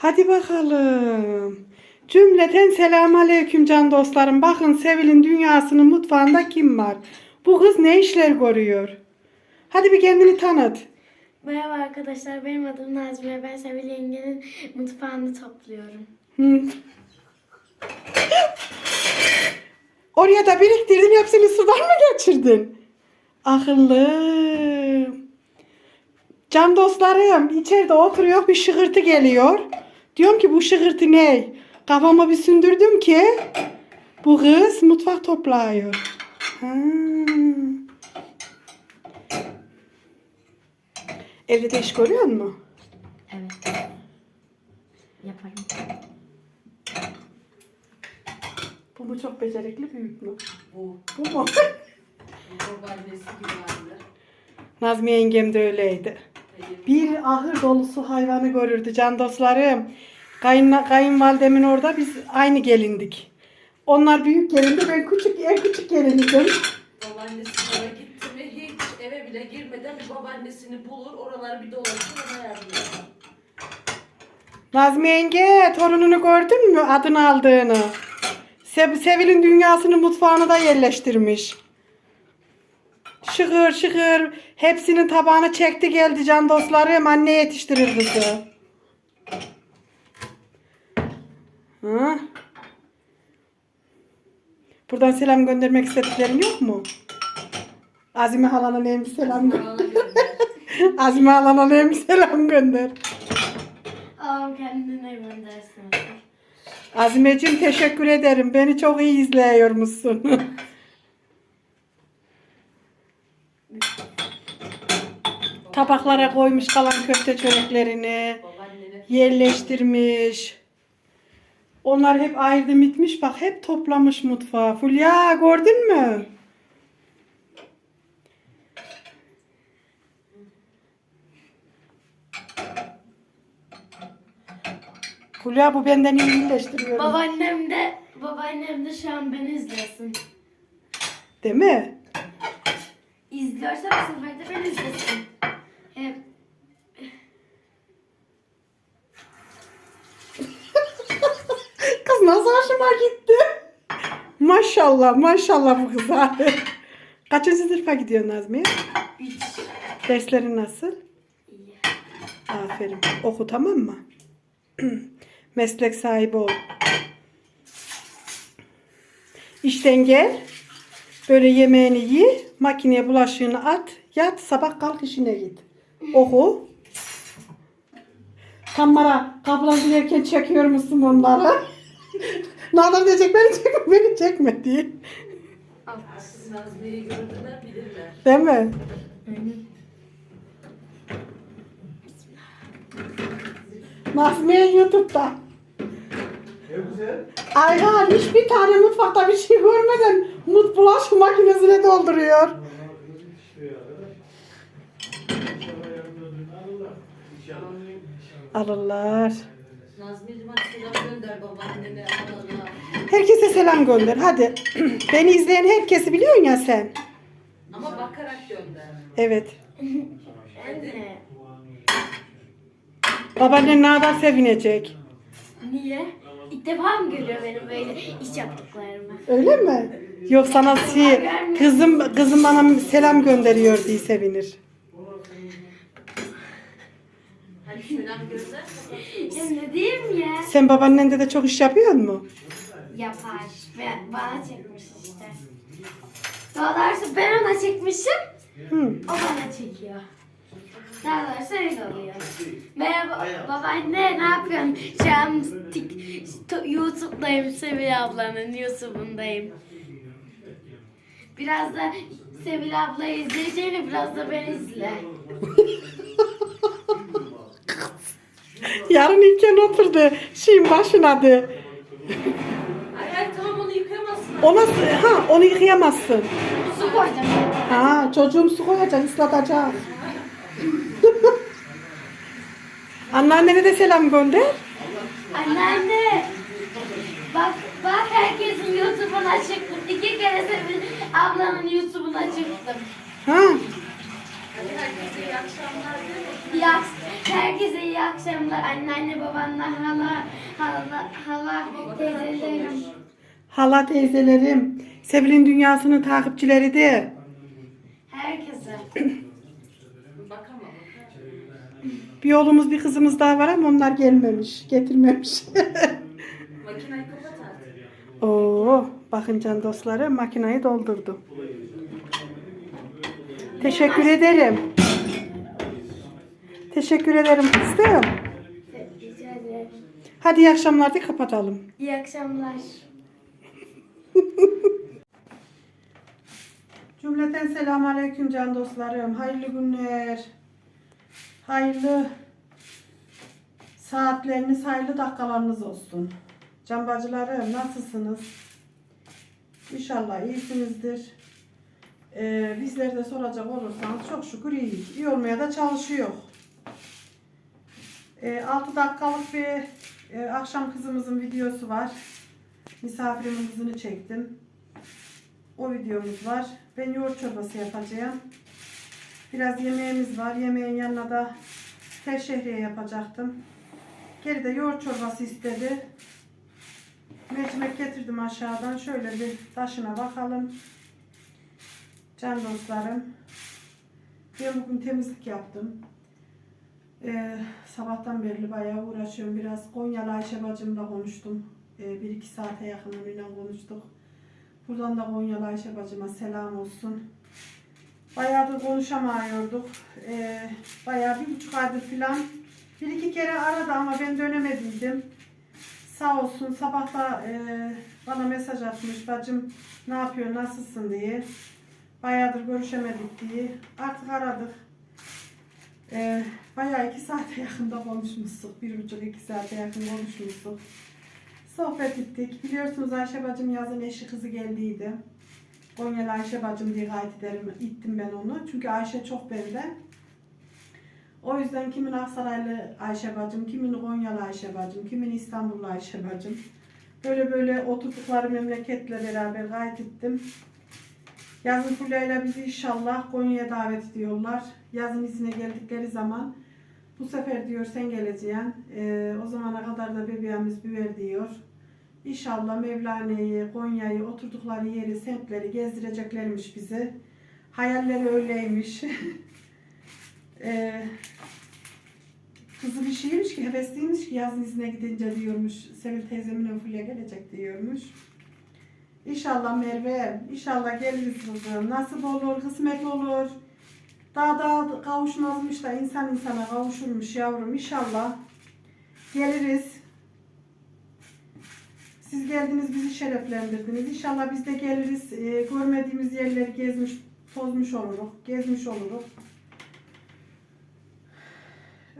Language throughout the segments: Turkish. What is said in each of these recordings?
Hadi bakalım. Cümleten selamun aleyküm can dostlarım. Bakın Sevil'in dünyasının mutfağında kim var? Bu kız ne işler görüyor? Hadi bir kendini tanıt. Merhaba arkadaşlar, benim adım Nazmiye. Ben Sevil yengenin mutfağını topluyorum. Hı. Oraya da biriktirdin hepsini sudan mı geçirdin? Akıllı. Can dostlarım içeride oturuyor bir şıkırtı geliyor. Diyorum ki bu şıkırtı ne? Kafamı bir sündürdüm ki bu kız mutfak topluyor. Ha. Evde de iş görüyor musun? Evet. Yaparım. Bu mu çok becerikli büyük mü? Bu Bu mu? babaannesi gibi anne. Nazmiye yengem de öyleydi. Bir ahır dolusu hayvanı görürdü can dostlarım. Kayın, kayınvalidemin orada biz aynı gelindik. Onlar büyük gelindi ben küçük en küçük gelindim. Babaannesi eve gitti mi hiç eve bile girmeden bir babaannesini bulur oraları bir dolaşır ona yardım eder. Nazmiye yenge torununu gördün mü adını aldığını? Sev, Sevil'in dünyasının mutfağına da yerleştirmiş. Şıkır şıkır hepsinin tabağını çekti geldi can dostlarım. Anne yetiştirir kızı. Ha? Buradan selam göndermek istediklerin yok mu? Azime halana neyim selam gönder. Azime halana neyim selam gönder. Ağam kendine göndersin. Azimeciğim teşekkür ederim. Beni çok iyi izliyormuşsun. Tabaklara koymuş kalan köfte çöreklerini. Yerleştirmiş. Onlar hep ayrı bitmiş. Bak hep toplamış mutfağı. Fulya gördün mü? Fulya bu benden iyi birleştiriyor. Babaannem de, babaannem de şu an beni izlesin. Değil mi? İzliyorsa bu sefer de beni izlesin. Hep Kız nasıl hoşuma gitti? Maşallah maşallah bu kız abi. Kaçıncı sınıfa gidiyor Nazmiye? üç. Derslerin nasıl? İyi. Aferin. Oku tamam mı? Meslek sahibi ol. İşten gel. Böyle yemeğini ye. Makineye bulaşığını at. Yat. Sabah kalk işine git. Oku. Kamera kapıdan girerken çekiyor musun onları? Nazar diyecek beni çekme beni çekme diye. siz Nazmiye'yi gördüler bilirler. Değil mi? Nazmiye YouTube'da. Ne güzel. Ayhan hiçbir tane mutfakta bir şey görmeden mut bulaşık makinesine dolduruyor. Alırlar. Hadi selam gönder. Herkese selam gönder hadi. Beni izleyen herkesi biliyorsun ya sen. Ama bakarak gönder. Evet. Anne. Babaannen ne kadar sevinecek. Niye? İlk defa mı görüyor benim böyle iş yaptıklarımı? Öyle mi? Yok sana şey, kızım kızım bana selam gönderiyor diye sevinir. Hadi selam gönder. Ya ne diyeyim ya? Sen babaannende de çok iş yapıyor mu? Yapar. Ve bana çekmiş işte. Daha doğrusu ben ona çekmişim. Hı. O bana çekiyor. Daha doğrusu öyle oluyor. Merhaba babaanne ne yapıyorsun? Şu an tik, YouTube'dayım Sevil ablanın YouTube'undayım. Biraz da Sevil ablayı izleyeceğini biraz da ben izle. Yarın İlken oturdu. Şeyin başına de. Ay ay tamam onu yıkayamazsın. Ona, ha onu yıkayamazsın. Su koydum. Ha çocuğum su koyacak, ıslatacak. Anneannene de selam gönder. Anneanne. Bak bak herkesin YouTube'una çıktım. İki kere Sevil ablanın YouTube'una çıktım. Ha herkese iyi akşamlar herkese iyi akşamlar. Anneanne, babaanne, hala, hala, hala, teyzelerim. Hala teyzelerim, Sevil'in dünyasının takipçileri de. Herkese. Bakamam. Bir oğlumuz bir kızımız daha var ama onlar gelmemiş, getirmemiş. Makineyi kapat artık. Oo, bakın can dostları makinayı doldurdu. Teşekkür ederim. Teşekkür ederim kızım. Rica ederim. Hadi iyi akşamlar de kapatalım. İyi akşamlar. Cümleten selamun aleyküm can dostlarım. Hayırlı günler. Hayırlı saatleriniz, hayırlı dakikalarınız olsun. Can bacılarım nasılsınız? İnşallah iyisinizdir. Ee, bizleri de soracak olursanız çok şükür iyiyiz. İyi olmaya da çalışıyor. Ee, 6 dakikalık bir e, akşam kızımızın videosu var. Misafirimin kızını çektim. O videomuz var. Ben yoğurt çorbası yapacağım. Biraz yemeğimiz var. Yemeğin yanına da tel şehriye yapacaktım. Geri de yoğurt çorbası istedi. Mercimek getirdim aşağıdan. Şöyle bir taşına bakalım. Can dostlarım. Ben bugün temizlik yaptım. Ee, sabahtan beri bayağı uğraşıyorum. Biraz Konyalı Ayşe bacımla konuştum. Ee, bir iki saate yakın onunla konuştuk. Buradan da Konyalı Ayşe bacıma selam olsun. Bayağıdır konuşamıyorduk. Ee, bayağı bir buçuk aydır falan. Bir iki kere aradı ama ben dönemediydim. Sağ olsun sabah da e, bana mesaj atmış bacım ne yapıyor nasılsın diye. Bayağıdır görüşemedik diye. Artık aradık. Ee, bayağı iki saate yakında konuşmuştuk. Bir buçuk iki saate yakın konuşmuştuk. Sohbet ettik. Biliyorsunuz Ayşe bacım yazın eşi kızı geldiydi. Konyalı Ayşe bacım diye gayet ederim. ittim ben onu. Çünkü Ayşe çok bende. O yüzden kimin Aksaraylı Ayşe bacım, kimin Konyalı Ayşe bacım, kimin İstanbullu Ayşe bacım. Böyle böyle oturdukları memleketle beraber gayet ettim. Yazın Fulya'yla bizi inşallah Konya'ya davet ediyorlar. Yazın izine geldikleri zaman bu sefer diyor sen geleceksin. Ee, o zamana kadar da bebeğimiz büver diyor. İnşallah Mevlane'yi, Konya'yı, oturdukları yeri, semtleri gezdireceklermiş bizi. Hayalleri öyleymiş. ee, kızı bir şeymiş ki, hevesliymiş ki yazın izine gidince diyormuş. Sevil teyzemin Fulya gelecek diyormuş. İnşallah Merve, inşallah geliriz kızım. Nasip olur, kısmet olur. Daha da kavuşmazmış da insan insana kavuşurmuş yavrum inşallah. Geliriz. Siz geldiniz bizi şereflendirdiniz. İnşallah biz de geliriz. e, görmediğimiz yerleri gezmiş, tozmuş oluruz. Gezmiş oluruz.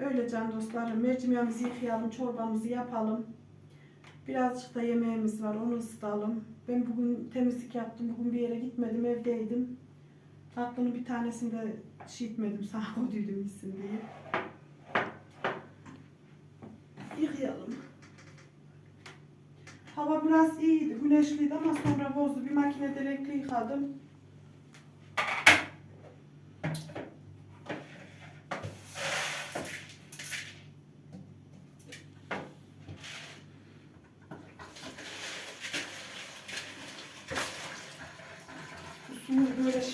Öyle can dostlarım. Mercimeğimizi yıkayalım, çorbamızı yapalım. Birazcık da yemeğimiz var, onu ısıtalım. Ben bugün temizlik yaptım, bugün bir yere gitmedim, evdeydim. Tatlının bir tanesini de şey etmedim, sağa koyduydum gitsin diye. Yıkayalım. Hava biraz iyiydi, güneşliydi ama sonra bozdu. Bir makinede renkli yıkadım.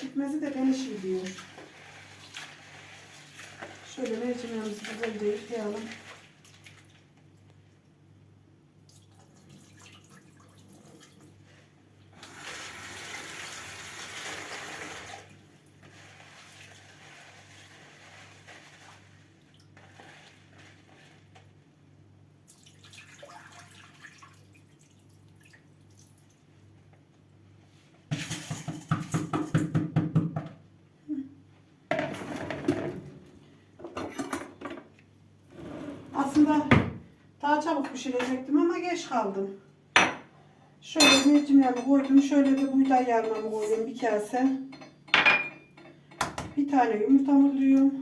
Şişmesi de beni şişiyor. Şöyle mercimeğimizi güzelce yıkayalım. Aslında daha çabuk pişirecektim ama geç kaldım. Şöyle mercimeğimi koydum. Şöyle de buğday yarmamı koydum bir kase. Bir tane yumurta mırlıyorum.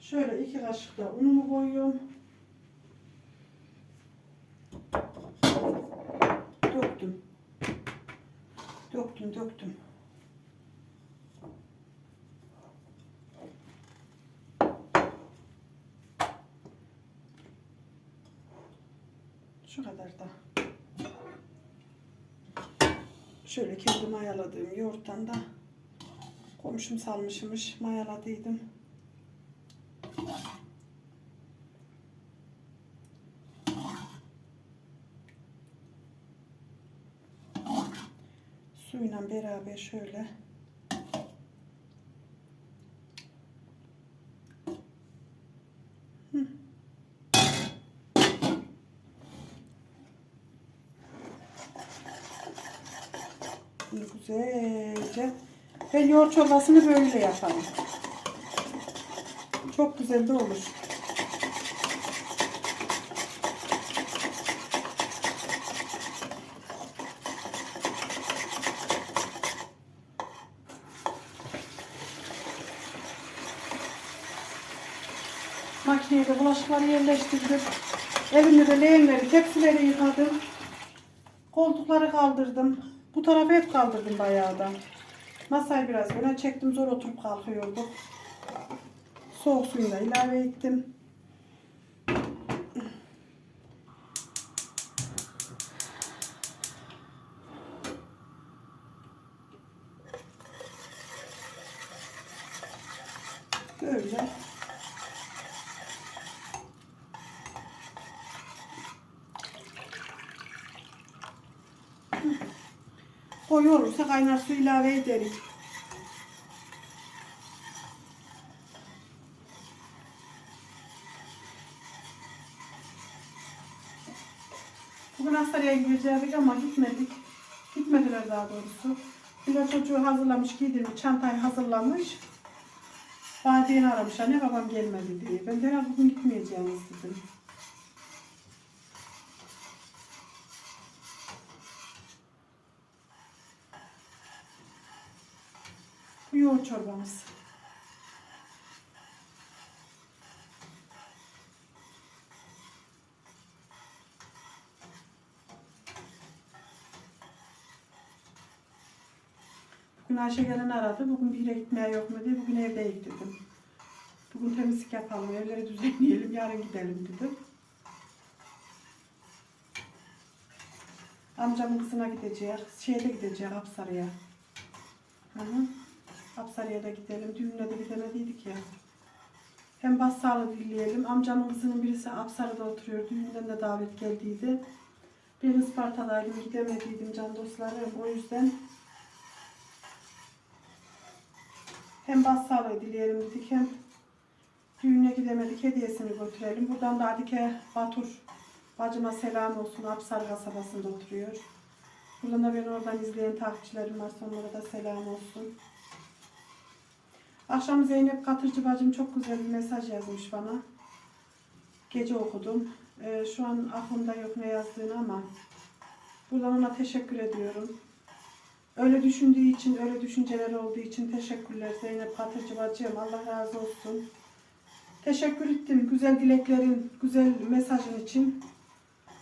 Şöyle iki kaşık da unumu koyuyorum. Döktüm. döktüm. Şu kadar da. Şöyle kendi mayaladığım yoğurttan da komşum salmışmış. Mayaladıydım. Suyla beraber şöyle Hı. Bunu güzelce ben yoğurt çorbasını böyle yaparım. Çok güzel de olur. Makineye de bulaşıkları yerleştirdim. Evimde de leğenleri, tepsileri yıkadım. Koltukları kaldırdım. Bu tarafı hep kaldırdım bayağı da. Masayı biraz öne çektim. Zor oturup kalkıyorduk. Soğuk suyunu da ilave ettim. Böyle. Koyu olursa kaynar su ilave ederim. Bugün hastaneye gidecektik ama gitmedik. Gitmediler daha doğrusu. Bir çocuğu hazırlamış, giydirmiş, çantayı hazırlamış. Badiye'ni aramış, anne babam gelmedi diye. Ben de "Ya bugün gitmeyeceğiniz dedim. Bu yoğurt çorbamız. Bugün Ayşe gelen aradı. Bugün bir yere gitmeye yok mu diye. Bugün evdeyiz dedim. Bugün temizlik yapalım, evleri düzenleyelim, yarın gidelim dedim. Amcamın kızına gidecek, şeye de gidecek Apsarı'ya. Hı hı. Apsarı'ya da gidelim. Düğününe de gidemediydik ya. Hem başsağlığı dileyelim. Amcamın birisi Apsarı'da oturuyor. Düğünden de davet geldiydi. Ben Isparta'daydım. Gidemediydim can dostlarım. O yüzden hem başsağlığı dileyelim dedik hem düğüne gidemedik. Hediyesini götürelim. Buradan da Adike Batur bacıma selam olsun. Apsarı kasabasında oturuyor. Buradan da beni oradan izleyen takipçilerim var. Onlara da selam olsun. Akşam Zeynep Katırcı bacım çok güzel bir mesaj yazmış bana. Gece okudum. Ee, şu an aklımda yok ne yazdığını ama buradan ona teşekkür ediyorum. Öyle düşündüğü için, öyle düşünceler olduğu için teşekkürler Zeynep Katırcı bacım. Allah razı olsun. Teşekkür ettim güzel dileklerin, güzel mesajın için.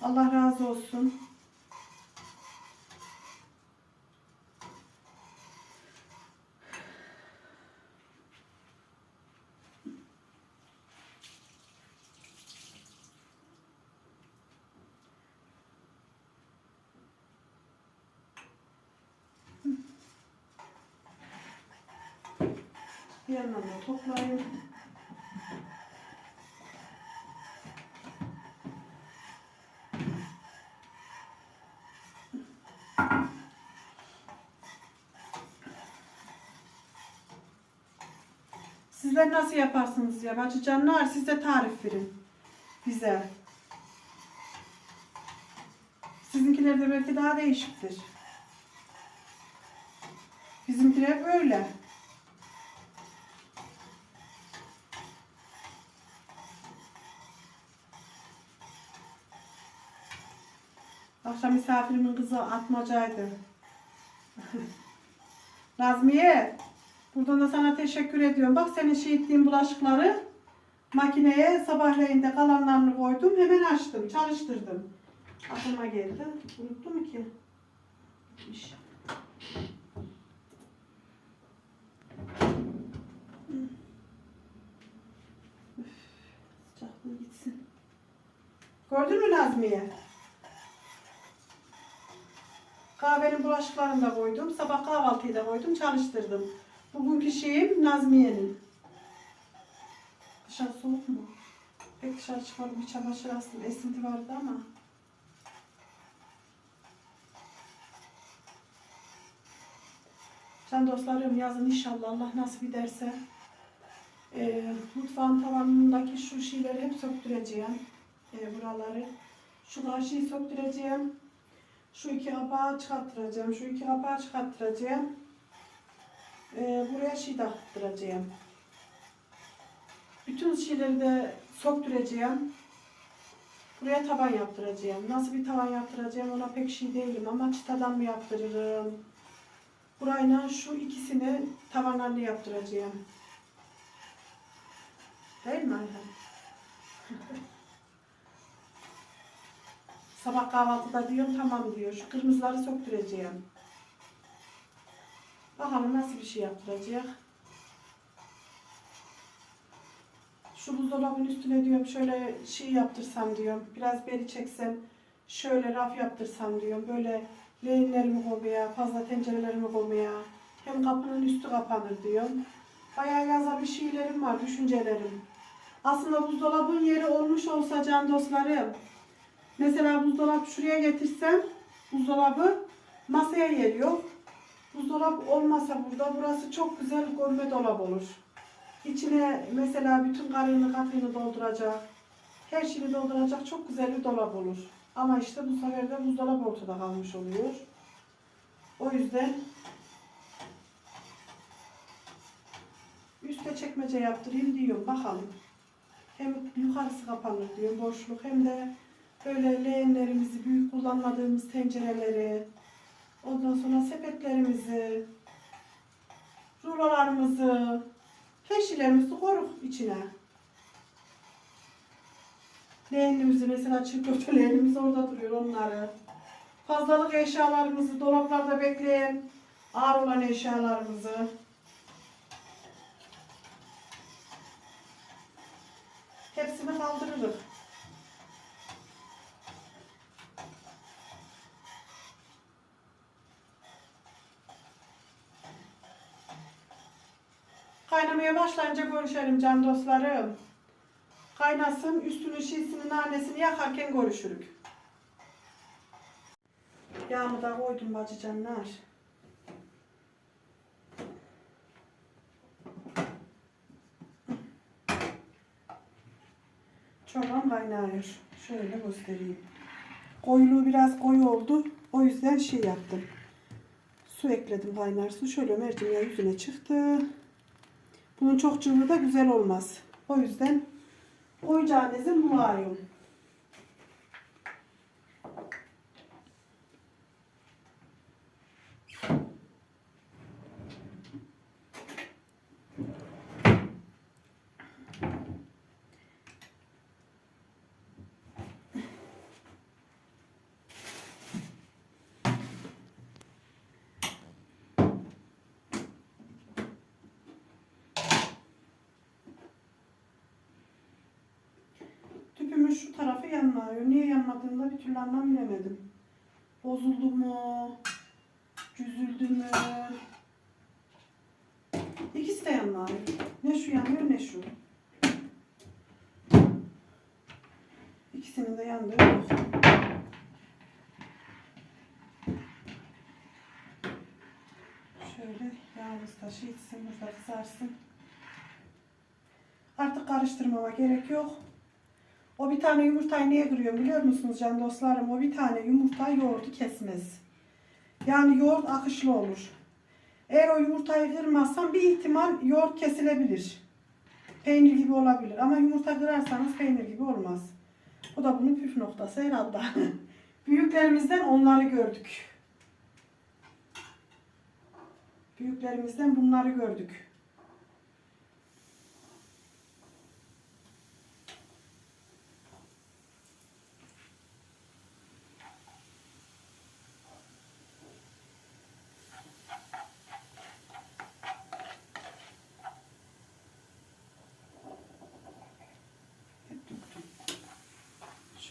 Allah razı olsun. Da toplayayım. Sizler nasıl yaparsınız ya? Bacı canlar siz tarif verin bize. Sizinkiler de belki daha değişiktir. Bizimkiler böyle. Akşam misafirimin kızı atmacaydı. Nazmiye, buradan da sana teşekkür ediyorum. Bak senin şehitliğin bulaşıkları makineye sabahleyin de kalanlarını koydum. Hemen açtım, çalıştırdım. Aklıma geldi. Unuttum ki. Gitmiş. Gitsin. Gördün mü Nazmiye? Kahvenin bulaşıklarını da koydum. Sabah kahvaltıyı da koydum, çalıştırdım. Bugünkü şeyim Nazmiye'nin. Dışarı soğuk mu? Pek dışarı çıkalım bir çamaşır aslında. Esinti vardı ama. Can dostlarım yazın inşallah Allah nasip ederse e, mutfağın tavanındaki şu şeyleri hep söktüreceğim. E, buraları. Şu karşıyı söktüreceğim. Şu iki kapağı çıkarttıracağım. Şu iki kapağı çıkarttıracağım. E, buraya şey taktıracağım. Bütün şeyleri de söktüreceğim. Buraya tavan yaptıracağım. Nasıl bir tavan yaptıracağım ona pek şey değilim ama çıtadan mı yaptırırım? Burayla şu ikisini tavanlarını yaptıracağım. Değil mi Ayhan? Sabah kahvaltıda diyorum tamam diyor. Şu kırmızıları söktüreceğim. Bakalım nasıl bir şey yaptıracak. Şu buzdolabının üstüne diyorum şöyle şey yaptırsam diyorum. Biraz beri çeksem. Şöyle raf yaptırsam diyorum. Böyle leğenlerimi koymaya, fazla tencerelerimi koymaya. Hem kapının üstü kapanır diyorum. Bayağı yaza bir şeylerim var, düşüncelerim. Aslında buzdolabın yeri olmuş olsa can dostlarım. Mesela buzdolabı şuraya getirsem, buzdolabı masaya yok. Buzdolabı olmasa burada burası çok güzel gömme dolap olur. İçine mesela bütün karını katını dolduracak, her şeyini dolduracak çok güzel bir dolap olur. Ama işte bu sefer de buzdolabı ortada kalmış oluyor. O yüzden üste çekmece yaptırayım diyorum. Bakalım. Hem yukarısı kapanır diyorum boşluk hem de böyle leğenlerimizi, büyük kullanmadığımız tencereleri, ondan sonra sepetlerimizi, rulolarımızı, her şeylerimizi koruk içine. Leğenimizi mesela çiğ leğenimiz orada duruyor onları. Fazlalık eşyalarımızı dolaplarda bekleyen ağır olan eşyalarımızı. Başlayınca görüşelim can dostlarım. Kaynasın, üstünü şişsinin nanesini yakarken görüşürük. Yağımı da koydum bacıcanlar. Çorbam kaynıyor. Şöyle göstereyim. Koyuluğu biraz koyu oldu. O yüzden şey yaptım. Su ekledim kaynar su. Şöyle mercimeği yüzüne çıktı. Bunun çok cıvı da güzel olmaz. O yüzden koyacağınızı mulayım. Tüpümün şu tarafı yanmıyor. Niye yanmadığını da bir türlü anlam bilemedim. Bozuldu mu? Cüzüldü mü? İkisi de yanmıyor. Ne şu yanmıyor ne şu. İkisinin de yandığı yok. Şöyle yağımız da şişsin, burada kızarsın. Artık karıştırmama gerek yok. O bir tane yumurtayı niye kırıyorum biliyor musunuz can dostlarım? O bir tane yumurta yoğurdu kesmez. Yani yoğurt akışlı olur. Eğer o yumurtayı kırmazsam bir ihtimal yoğurt kesilebilir. Peynir gibi olabilir. Ama yumurta kırarsanız peynir gibi olmaz. Bu da bunun püf noktası herhalde. Büyüklerimizden onları gördük. Büyüklerimizden bunları gördük.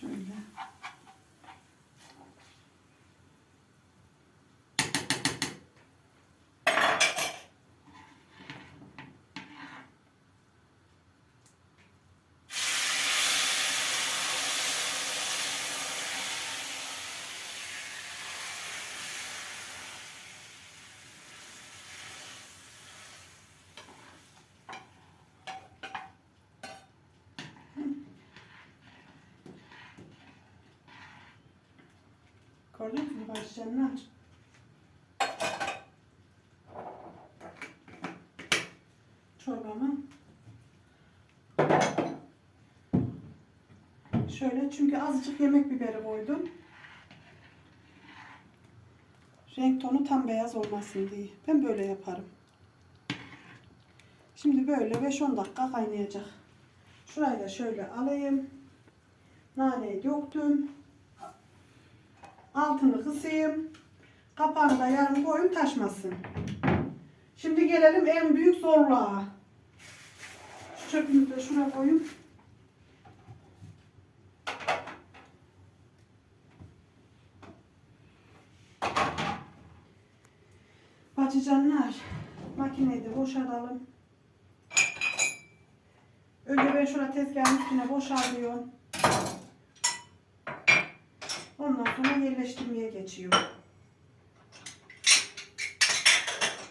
Şöyle. Gördünüz mü başlayanlar? Çorbamı. Şöyle çünkü azıcık yemek biberi koydum. Renk tonu tam beyaz olmasın diye. Ben böyle yaparım. Şimdi böyle 5-10 dakika kaynayacak. Şurayı da şöyle alayım. Naneyi döktüm. Altını kısayım. Kapağını da yarım koyun taşmasın. Şimdi gelelim en büyük zorluğa. Şu çöpümüzü de şuraya koyayım. Bacıcanlar, makineyi de boşaltalım. Önce ben şuraya tezgahın üstüne boşalıyorum. Ondan sonra yerleştirmeye geçiyorum.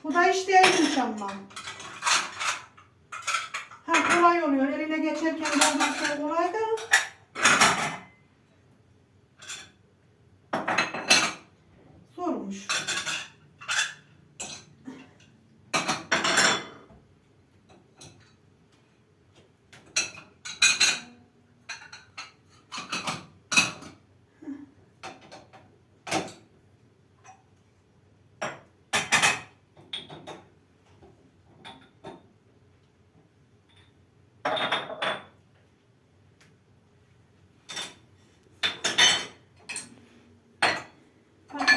Bu da iş değilmiş ama. Ha kolay oluyor. Eline geçerken doldurursan kolay da.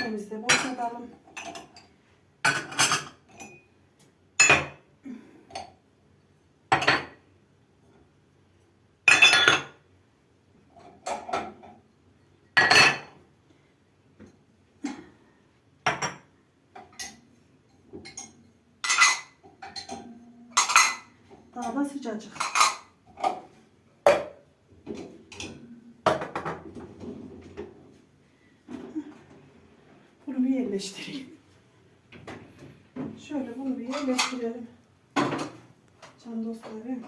Makinemizi de boşaltalım. Daha da sıcacık. Bunu bir yerleştireyim. Şöyle bunu bir yerleştirelim. Can dostlarım.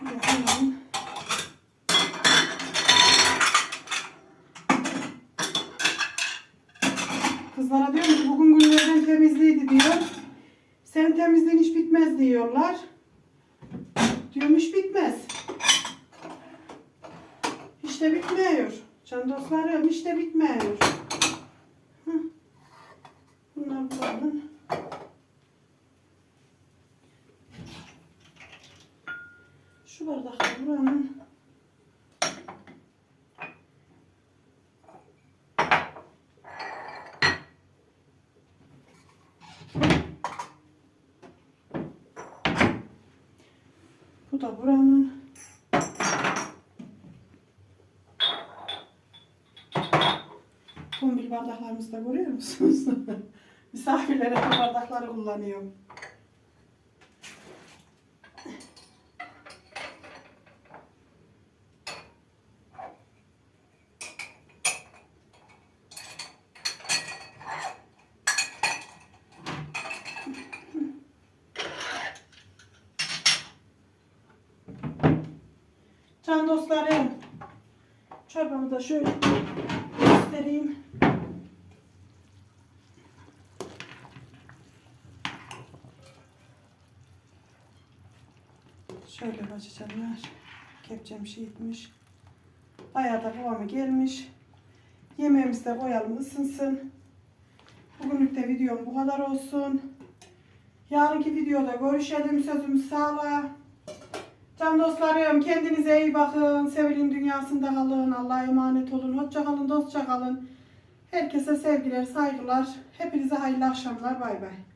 Buraya alalım. Kızlara diyorum ki bugün günlerden temizliydi diyor. Senin temizliğin hiç bitmez diyorlar. Diyorum hiç bitmez. De bitmiyor. Can dostlarım de bitmiyor. Hı. Bunlar buranın. Şu bardaklar buranın. Bu da buranın. Kombil bardaklarımızı da görüyor musunuz? Misafirlere bu bardakları kullanıyorum. Can dostlarım. Çorbamı da şöyle göstereyim. Şöyle bacıcanlar. Kepçem şişmiş. Bayağı da kıvamı gelmiş. Yemeğimizi de koyalım ısınsın. Bugünlük de videom bu kadar olsun. Yarınki videoda görüşelim. Sözümüz sağla. Can dostlarım kendinize iyi bakın. Sevilin dünyasında kalın. Allah'a emanet olun. Hoşça kalın, dostça kalın. Herkese sevgiler, saygılar. Hepinize hayırlı akşamlar. Bay bay.